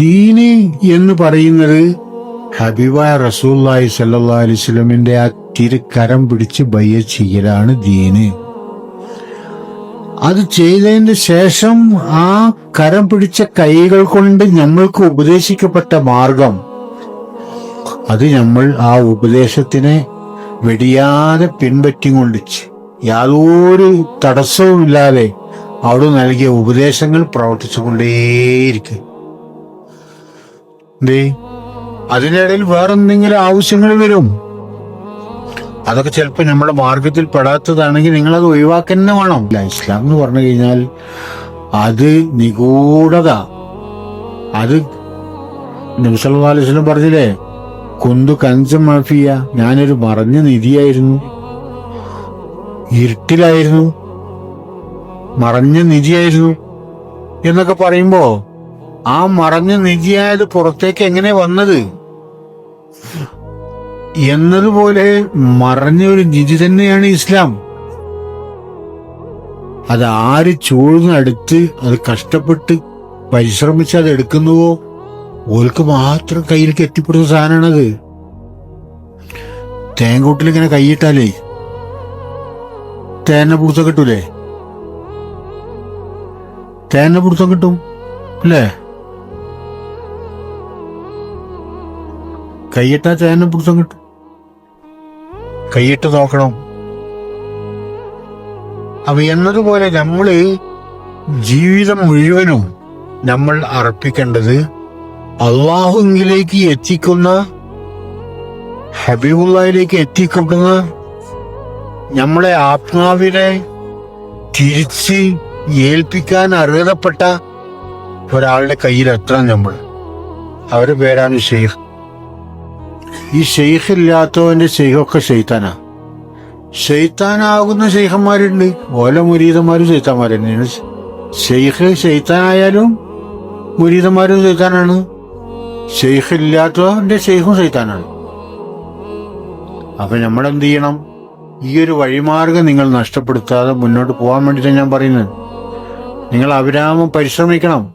ദീന് എന്ന് പറയുന്നത് ഹബിബ റസൂല്ലായി സല്ലാ അലിസ്ലമിന്റെ ആ തിരുക്കരം പിടിച്ച് ബയ്യ ചെയ്യലാണ് ദീന്. അത് ചെയ്തതിന് ശേഷം ആ കരം പിടിച്ച കൈകൾ കൊണ്ട് നമ്മൾക്ക് ഉപദേശിക്കപ്പെട്ട മാർഗം. അത് നമ്മൾ ആ ഉപദേശത്തിനെ വെടിയാതെ പിൻപറ്റിക്കൊണ്ടിച്ച് യാതൊരു തടസ്സവുമില്ലാതെ അവിടെ നൽകിയ ഉപദേശങ്ങൾ പ്രവർത്തിച്ചുകൊണ്ടേയിരിക്കും. ദേ അതിനിടയിൽ വേറെന്തെങ്കിലും ആവശ്യങ്ങൾ വരും. അതൊക്കെ ചിലപ്പോൾ നമ്മുടെ മാർഗത്തിൽ പെടാത്തതാണെങ്കിൽ നിങ്ങൾ അത് ഒഴിവാക്കാൻ വേണം ഇസ്ലാം എന്ന് പറഞ്ഞു കഴിഞ്ഞാൽ അത് നിഗൂഢത. അത് നിമിഷം പറഞ്ഞില്ലേ കുന്തു കഞ്ചം മാഫിയ. ഞാനൊരു മറഞ്ഞ നിധിയായിരുന്നു. ഇരുട്ടിലായിരുന്നു. മറഞ്ഞ നിധിയായിരുന്നു എന്നൊക്കെ പറയുമ്പോ ആ മറഞ്ഞ നിധിയായത് പുറത്തേക്ക് എങ്ങനെ വന്നത്? എന്നതുപോലെ മറഞ്ഞ ഒരു നിധി തന്നെയാണ് ഇസ്ലാം. അത് ആര് ചൂഴ്ന്നടുത്ത് അത് കഷ്ടപ്പെട്ട് പരിശ്രമിച്ച് അത് എടുക്കുന്നുവോ? ഓൽക്ക് മാത്രം കയ്യിലേക്ക് എത്തിപ്പെടുന്ന സാധനമാണത് തേങ്കൂട്ടിൽ ഇങ്ങനെ കൈയിട്ടാലേ? തേനെ പിടുത്തം കിട്ടൂലേ? തേനെ പിടുത്തം കിട്ടും അല്ലേ? കൈയിട്ടാ തേനെ പിടുത്തം കിട്ടും കൈയിട്ട് നോക്കണം. അപ്പൊ എന്നതുപോലെ നമ്മൾ ജീവിതം മുഴുവനും നമ്മൾ അർപ്പിക്കേണ്ടത് അള്ളാഹുങ്കിലേക്ക് എത്തിക്കുന്ന ഹബീബുള്ളയിലേക്ക് എത്തിക്കുന്ന നമ്മളെ ആത്മാവിനെ തിരിച്ച് ഏൽപ്പിക്കാൻ അർഹതപ്പെട്ട ഒരാളുടെ കയ്യിലെത്തണം നമ്മൾ? അവരുടെ പേരാണ് ഷെയ്ഖ്. ഈ ഷെയ്ഖ് ഇല്ലാത്തവന്റെ ഷെയ്ഖൊക്കെ ഷെയ്ത്താനാ ഷെയ്ത്താനാകുന്ന ഷെയ്ഖന്മാരുണ്ട് ഓല മുരീതന്മാരും ഷെയ്ത്താന്മാർ തന്നെയാണ് ഷെയ്ഖ് ഷെയ്ത്താനായാലും മുരീതന്മാരും ഷെയ്ത്താനാണ് ഷെയ്ഖ് ഇല്ലാത്തവന്റെ ഷെയ്ഖും ഷെയ്ത്താനാണ് അപ്പൊ നമ്മൾ എന്ത് ചെയ്യണം ഈ ഒരു വഴിമാർഗം നിങ്ങൾ നഷ്ടപ്പെടുത്താതെ മുന്നോട്ട് പോകാൻ വേണ്ടിയിട്ടാണ് ഞാൻ പറയുന്നത്. നിങ്ങൾ അവിരാമം പരിശ്രമിക്കണം.